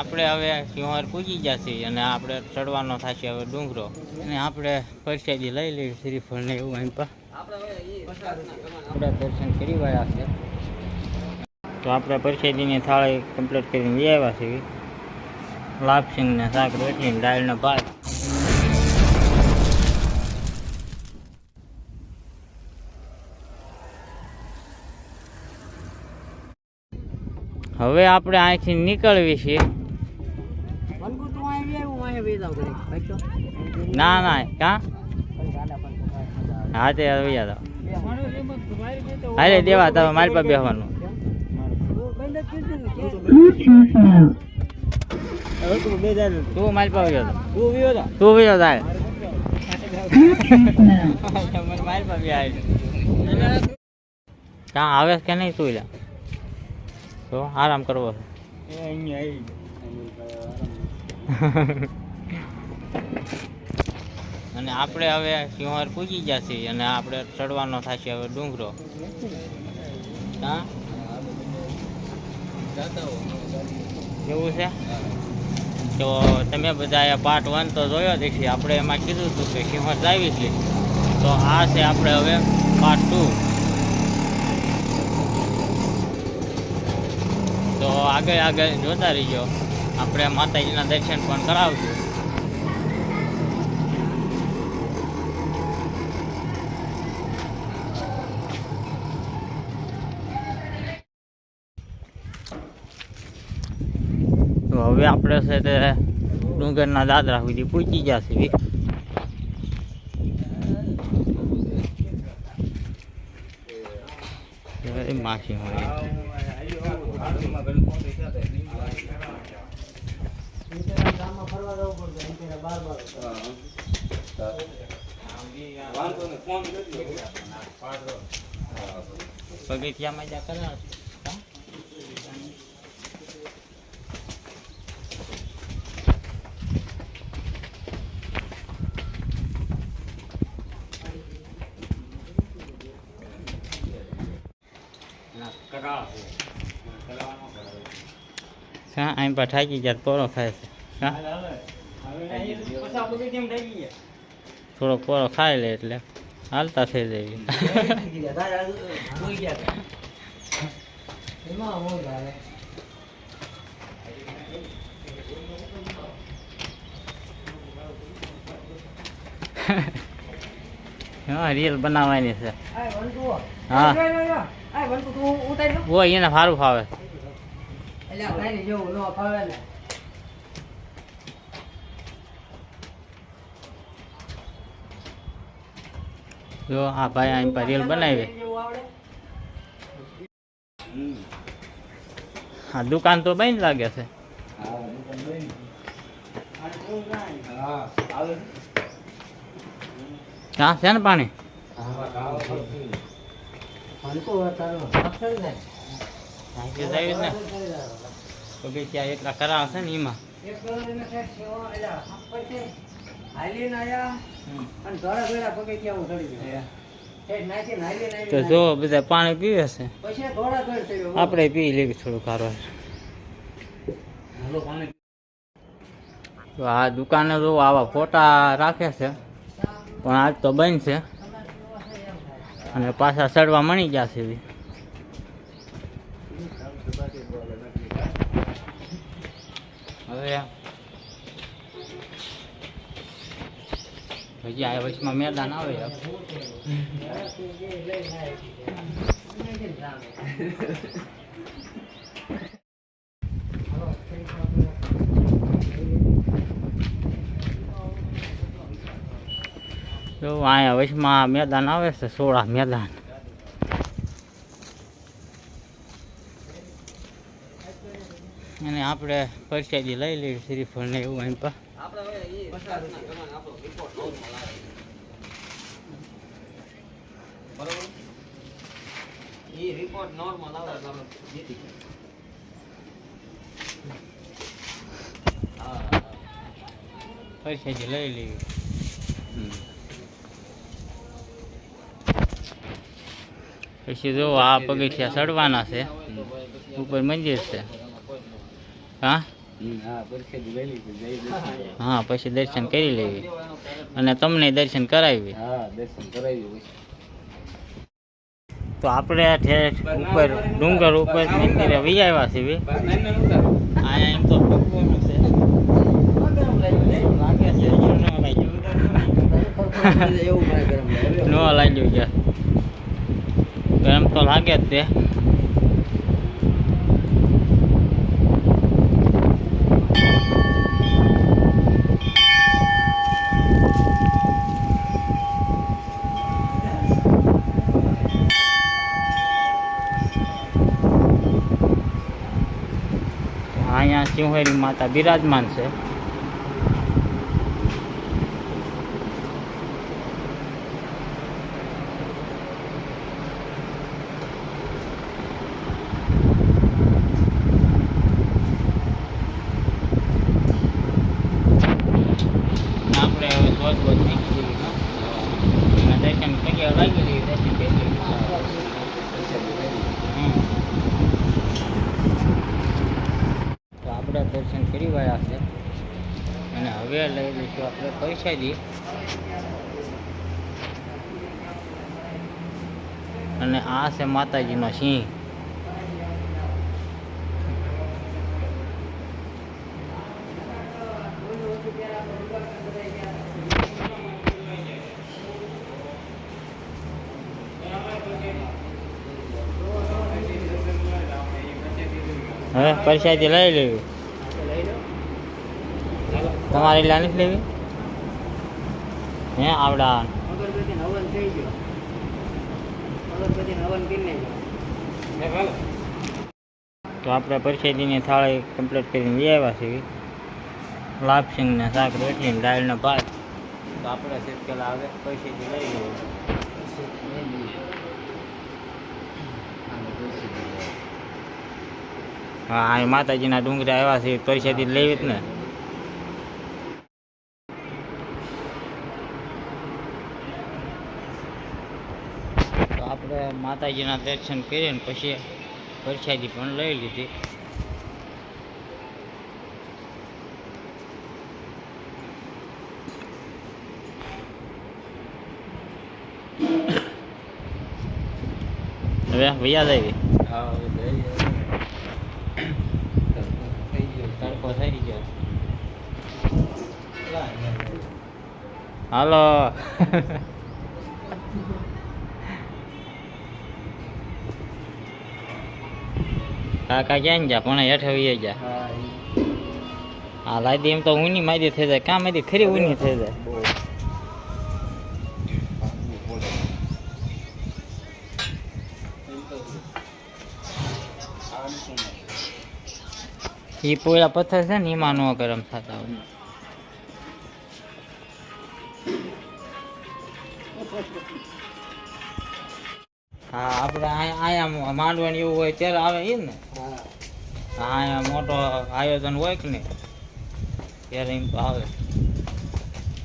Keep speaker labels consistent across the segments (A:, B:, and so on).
A: આપણે હવે સિંહર પૂજી જશે અને આપણે ચડવાનો થશે હવે ડુંગરો. અને આપણે પરસેદી લઈ લઈએ શ્રીફળને એવું અહીં પર આપણે દર્શન કરી વાળા છે. તો આપણે પરસેદીની થાળી કમ્પ્લીટ કરીને લઈ આવ્યા છીએ. લાપસિંગને શાક, રોટલી દાળનો ભાત. હવે આપણે અહીંથી નીકળવી છીએ. ના ના, કા? હા, તે આવી જાવ અરે દેવા તમે મારી પાસે બેસવાનું તું મારી પાસે તું મારી પાસે આવી કે નહીં તું લ્યા તો આરામ કરવો છે. અને આપણે હવે સિંહર પૂજી જશે અને આપણે ચડવાનો થશે હવે ડુંગરો. હા? એવું છે? તો તમે બધા પાર્ટ વન તો જોયો જ આપણે એમાં કીધું હતું કે સિંહર જાવી છે. તો આ છે આપણે હવે પાર્ટ ટુ તો આગળ આગળ જોતા રહીજો. આપણે માતાજીના દર્શન પણ કરાવશું તો હવે આપણે છે તે ડુંગરના દાદરા સુધી પહોંચી જશે છે માસી હોય. પગથિયામાં જા કરા હા અહીં પર થાકી જાય પોરો ખાય છે. હા? થોડો પોરો ખાઈ લે એટલે. હાલતા થઈ જાય. હા રીલ બનાવવાની છે. હા. ઓ એને સારું ફાવે. જો આ ભાઈ આમ પર રીલ બનાવી. હા દુકાન તો બંધ લાગે છે. હા છે ને પાણી? જાય ને. બગીચા એટલા કરાવશે ને એમાં. તો જો બધા પાણી પીવે છે આપણે પી લેવી થોડું કારવાર આ દુકાને જો આવા ફોટા રાખે છે. પણ આજ તો બંધ છે. અને પાછા સડવા મળી છે બી. હવે હજી આ વચમાં મેદાન આવે જો અહીંયા વચમાં મેદાન આવે છે, સોળા મેદાન અને આપણે પરસાદી લઈ લઈએ શ્રીફળ ને એવું અહીં પર
B: રિપોર્ટ.
A: પરસાદી લઈ લઈએ પછી જો આ પગથિયા ચડવાના છે. ઉપર મંદિર છે. હા?
B: હા
A: પછી દર્શન કરી લેવી. અને તમને દર્શન કરાવી. તો આપણે ઠેઠ ઉપર ડુંગર ઉપર મંદિરે વી આવ્યા છીએ અહીંયા એમ તો ભગવાનું છે. લાગે છે ન લાગ્યું.
B: એવું ગરમ
A: તો લાગે જ તે અહીંયા સિંહેરી માતા બિરાજમાન છે આપણે હવે શોધ બોધ નીકળી ગઈ હા. અને દર્શન પગે લાગી રહ્યું દર્શન કરી હમ. તો આપણે દર્શન કરી વાળા છે અને હવે લઈ લઈશું આપણે પૈસાજી અને આ છે માતાજીનો સિંહ. હવે પૈસાથી લઈ લેવી. તમારે નથી લેવી? હે આવડા.
B: અગરબત્તી હવન થઈ ગયો. અગરબત્તી હવન કરી નાખ્યો.
A: તો આપણે પરસેદીની થાળી કમ્પ્લીટ કરીને લઈ આવ્યા છીએ. લાપસિંગને શાક રોટલી દાળનો ભાત. તો આપણે સિટકેલા આવે પરસેદી લઈ લઈએ. હા એ માતાજીના ડુંગરા આવ્યા છે પરસેદી લેવી જ ને તો આપણે માતાજીના દર્શન કરીને પછી પરસાદી પણ લઈ લીધી. હવે.
B: થઈ ગયો
A: તડકો થઈ ગયો. હાલો. કાકા ક્યાં ગયા? પણ હેઠે વી ગયા.
B: હા,
A: લાદી એમ તો ઊની માદી થઈ જાય. કાં માદી ખરી ઊની થઈ જાય? એ પોળા પથ્થર છે ને, એમાં નો ગરમ થતા હોય. હા આપણે અહીંયા અહીંયા માંડવાની એવું હોય ત્યારે આવે એ ને.
B: હા.
A: અહીંયા મોટો આયોજન હોય કે ને ત્યારે એમ તો આવે.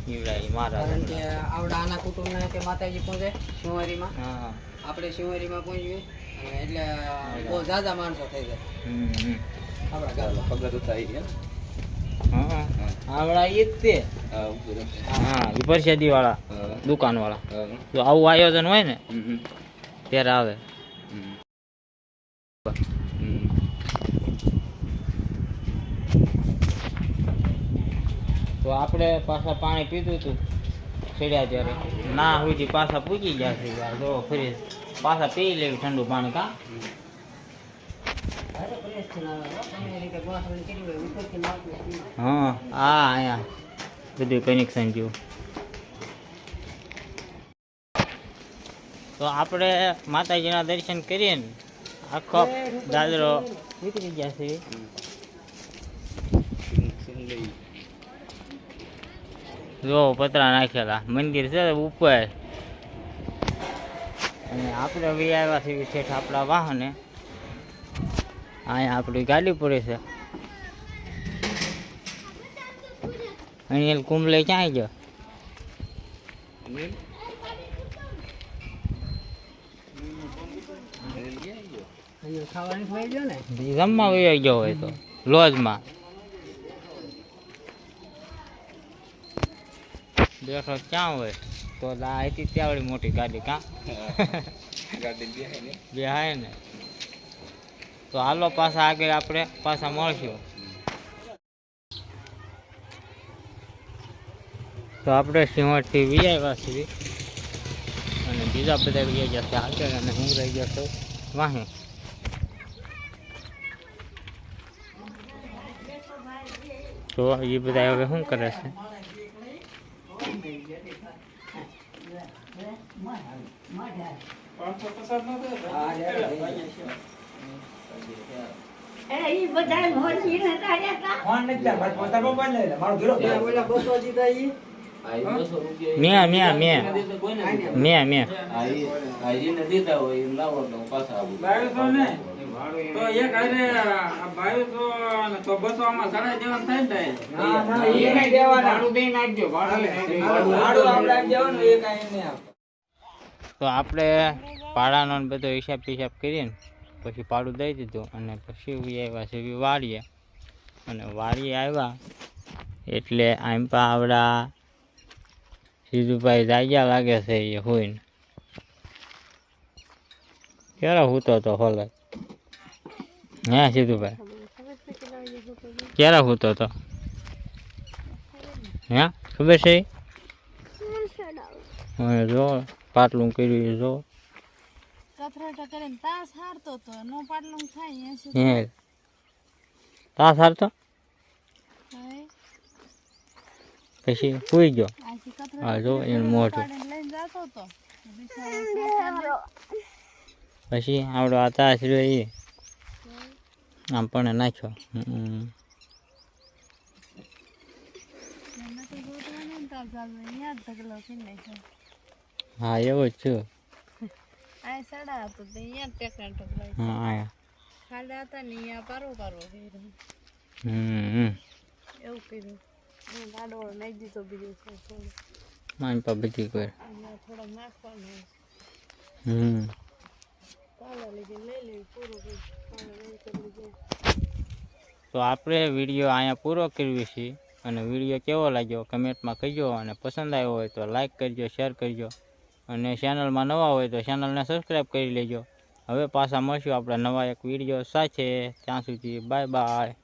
A: ઈવડાઈ મારા
B: કે આવડા આના કુટુંબના કે માતાજી પહોંચે શિવારીમાં
A: હા.
B: આપણે શિવારીમાં પહોંચીએ એટલે બહુ ઝાઝા માણસો થઈ જાય.
A: હમ હમ.
B: આપણા ગામમાં.
C: પગત થાય
A: હા? આવડા ઈ જ તે. હા ઈ પરસાદી વાળા દુકાન વાળા જો આવું આયોજન હોય ને ત્યારે આવે. તો આપણે પાછા પાણી પીધું હતું ચડ્યા ત્યારે? ના સુધી પાછા પૂકી ગયા છે યાર. જો ફરી પાછા પી લેવું ઠંડુ પાણી કા? હા. આ અહીંયા બધું કનેક્શન જેવું તો આપણે માતાજીના દર્શન કરીએ ને. આખો દાદરો નીકળી ગયા છે. જો પતરા નાખેલા. મંદિર છે ઉપર. અને આપણે વી આવ્યા છીએ છેઠ આપણા વાહને. અહીંયા આપણી ગાડી પડે છે. અનિલ કુંભલે ક્યાં ગયો? જમવા વહી ગયો હોય તો લોજમાં. બેઠો ક્યાં હોય? તો આ હતી ત્યાં મોટી ગાડી કાં? બેહાય ને તો હાલો પાછા આગળ આપણે પાછા મળશું. તો આપણે સિંહોરથી વિજાવ્યા સુધી અને બીજા બધા ગયા ત્યાં આગળ અને હું રહી ગયો છું વાહી. તો એ બધા હવે શું કરે છે? મેં મેં એ બધા બસો
D: તો એક હારે તો આમાં ને
A: તો આપણે ભાડાનો ને બધો હિસાબ પિસાબ કરીને પછી ભાડું દઈ દીધું અને પછી આવ્યા છે વી વાળીએ. અને વાળીએ આવ્યા એટલે આમ પા આવડા સીધુભાઈ જાગ્યા લાગે છે એ હોઈને. ક્યારે હૂતો તો હોલ. હે સીધુભાઈ ક્યારે હૂતો તો? હે ખબર છે? જો પાટલું કર્યું એ જો.
C: કથરોટા કરીને તાસ હારતો તો નો પાટલું થાય
A: હે. તાસ હારતો? પછી સુઈ ગયો. હા જો એનું મોઢું. પછી આવડો આ તાસ રહ્યો એ આમ પણ નાખ્યો. હા એવું જ છું. મારી પા બધી કર
C: અહીંયા થોડો નાખવાનો.
A: હમ. તો આપણે વીડિયો અહીંયા પૂરો કરવી છે અને વીડિયો કેવો લાગ્યો? કમેન્ટમાં કહીજો અને પસંદ આવ્યો હોય તો લાઇક કરજો શેર કરજો. અને ચેનલમાં નવા હોય તો ચેનલને સબસ્ક્રાઈબ કરી લેજો. હવે પાછા મળશું આપણા નવા એક વીડિયો સાથે. ત્યાં સુધી બાય બાય